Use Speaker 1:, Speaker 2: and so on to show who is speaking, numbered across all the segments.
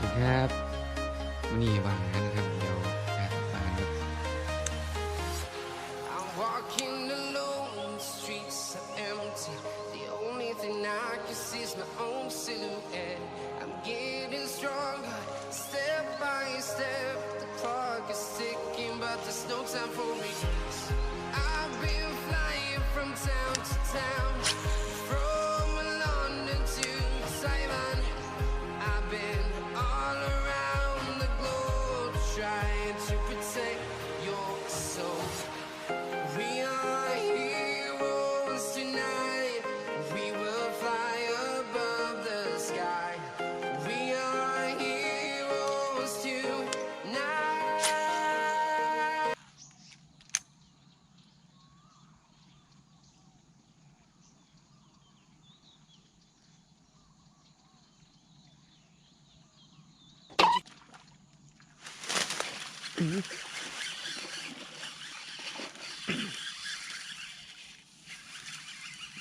Speaker 1: ครับวันนี่วางงานนะครับ ปล่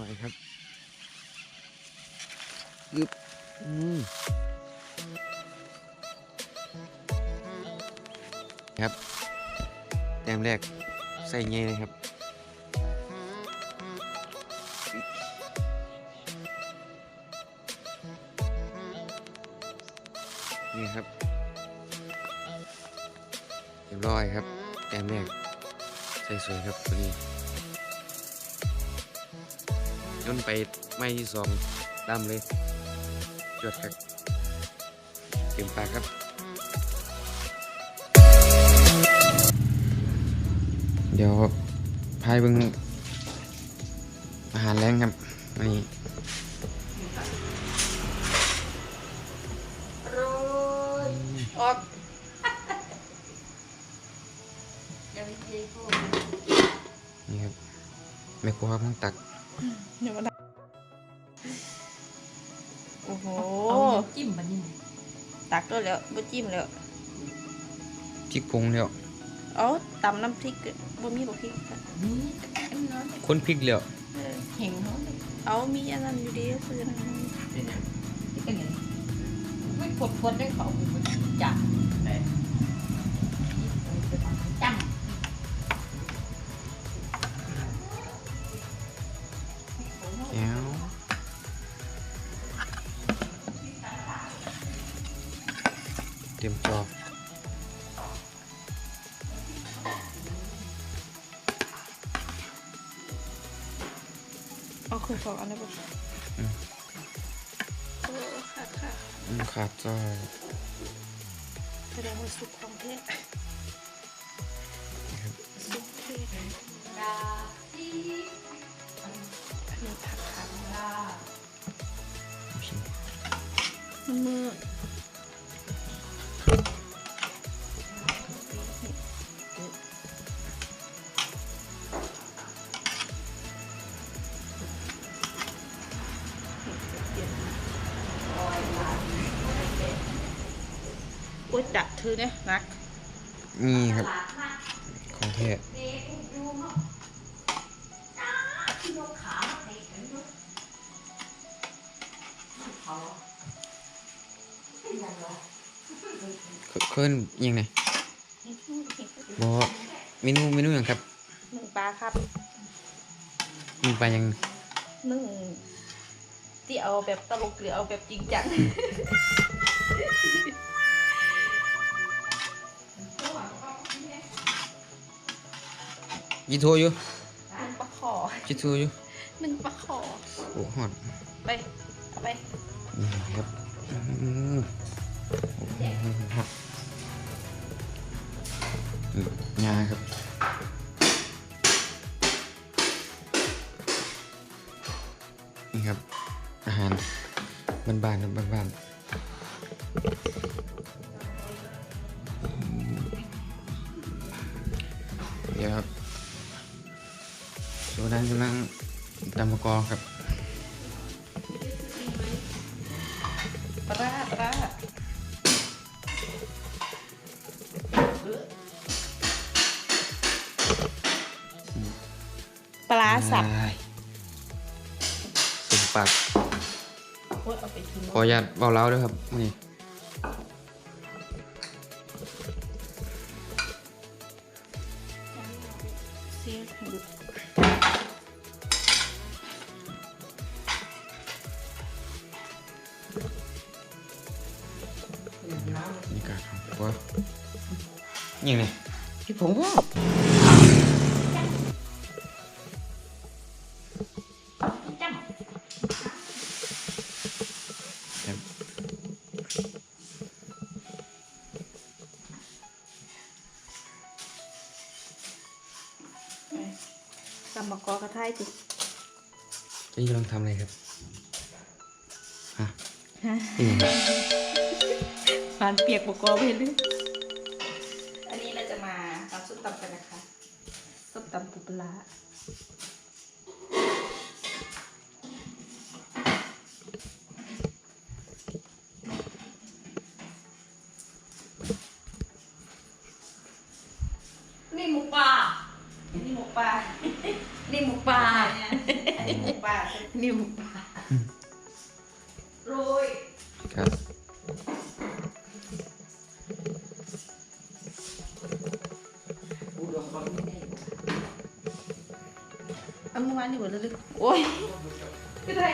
Speaker 1: อยครับยึบอืมครับ แต้มแรกใส่เงี้ยเลยครับนี่ครับ เรียบร้อยครับแต้มแรกใส่สวยครับตัวนี้ย่นไปไม้ที่สองตามเลยจวดครับเต็มปากครับ เดี๋ยวพายเบิ่งอาหารแรงครับวัน นี่ครับแม่ครัวครับต้องตัก
Speaker 2: เดี๋ยวมาดัโอ้โห
Speaker 3: เอาน้ำจิ้มมันนี่
Speaker 2: ตักด้วยแล้วบ่จิ้มแล้ว
Speaker 1: พริกผงแล้ว
Speaker 2: เอาตำน้ำพริกบ่มีบ่พริกค่ะ
Speaker 3: นี่อันนั้น
Speaker 1: คนพริกแล้ว
Speaker 2: เออ
Speaker 3: เห็งเขาเลย
Speaker 2: เอามีอันนั้นอยู่ดีซื้อนะ
Speaker 3: ที่เป็นไงไม่ปวดปวดได้เขามันจับ
Speaker 1: เตรียมจอ
Speaker 2: เอาคือสองอันนี้บ่โอ้ค่ะค่ะ
Speaker 1: อืมขาดจอย
Speaker 2: แสดงว่าสุกของแท้สุกเทศอันนี้ผักค่ะมันมือ โอ๊ยดักเธอเนี่ยนัก
Speaker 1: นี่ครับ ของแท้เคลื่อนยังไงบอกเมนูเมนูอย่างครับ
Speaker 2: หนึ่งปลาครับ
Speaker 1: มีปลายัง
Speaker 2: หนึ่งที่เอาแบบตลกหรือเอาแบบจริงจัง
Speaker 1: ยีโทอยู่
Speaker 2: หนึ่งปลาขอ
Speaker 1: จิโทอยู่
Speaker 2: หนึ่งปลาขอ
Speaker 1: โอ้หอด
Speaker 2: ไปเอาไป
Speaker 1: นี่ครับอืมโอ้โหหอดอืมงาครับนี่ครับอาหารบ้านๆครับบ้านๆ ดำมะกอครับ
Speaker 2: ปลาปลาปลาสับ
Speaker 1: สิงปักขออนุญาตเบาเล้าด้วยครับนี่เสี
Speaker 2: ยงห
Speaker 1: ยุ กาของครัวยังไง
Speaker 3: พี่ผมจัง
Speaker 1: ครับ
Speaker 2: กำมากอกระทายจิ
Speaker 1: เจะกำลังทำอะไรครับ ฮะ
Speaker 2: ฮะ
Speaker 1: นี่ไง
Speaker 2: ฟานเปียกบกอไปเรื่อยอันนี้เราจะมาทำส้มตำกันนะคะ ส้มตำปูปลานี่หมูปลานี่หมูปลานี่หมูปลานี่หมูปลานี่หมูปลา เอามื่อวานนี่หมดแล้วลึกโอ้ยคือไทย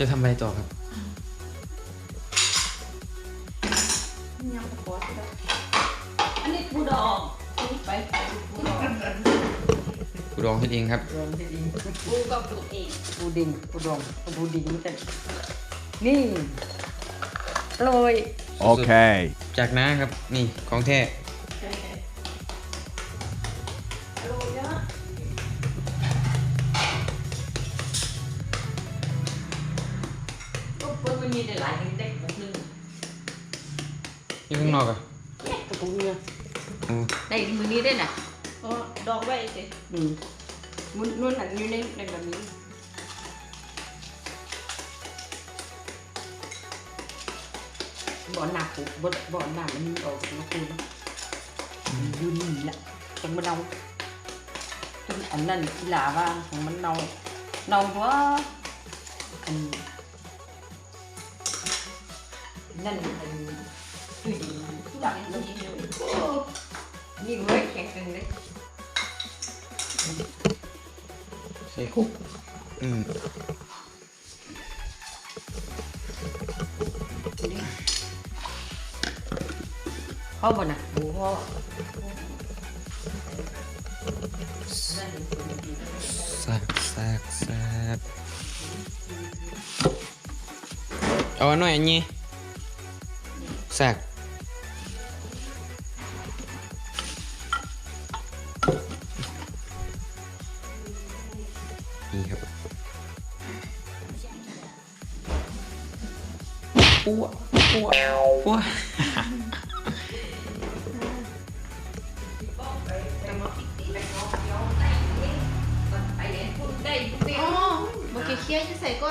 Speaker 2: จะ
Speaker 1: ทำอะไรต่อครับ
Speaker 2: ยำตะกอดแล้วอันนี้ปูดองไปปูดอง
Speaker 1: กูดองขึ้นเองครับ
Speaker 3: ดองที่ดิ
Speaker 2: ปูกับปูเอง
Speaker 3: ปูดิงปูดองปูดิงนี่กันนี่โรย
Speaker 4: Okay.
Speaker 1: จากน้าครับ นี่ของแท้
Speaker 3: ก็เพิ่มมันมีหลายๆเด็กบุกนึง
Speaker 1: อยู่ข้างนอกอะ
Speaker 3: กระปุกเนี่ย
Speaker 1: อ๋อ
Speaker 3: ได้มือนี้ได้น่ะ
Speaker 2: อ๋อดอกไว้สิ
Speaker 3: อืมมันนู่นน่ะอยู่ในในแบบนี้บ่อหนักบ่บ่อหนักมันมีออกนะคุณอยู่นี่แหละจังมันเนาจนอันนั้นกีฬาว่าของมันเนาเนาเพราะว่าอัน นั่นอันคือดีจับมันนี่เลยนี่เว้ยแข็งตึงเลย
Speaker 1: ใส่คุกอืม
Speaker 3: พ่อบ่น่ะบูพ่อ
Speaker 1: ซากซากซากเอาหน่อยอันนี้ ซากนี่ครับอ้วอ้วอ้ว
Speaker 2: อ๋อเมื่อกี้เคี้ยวจะใส่ก็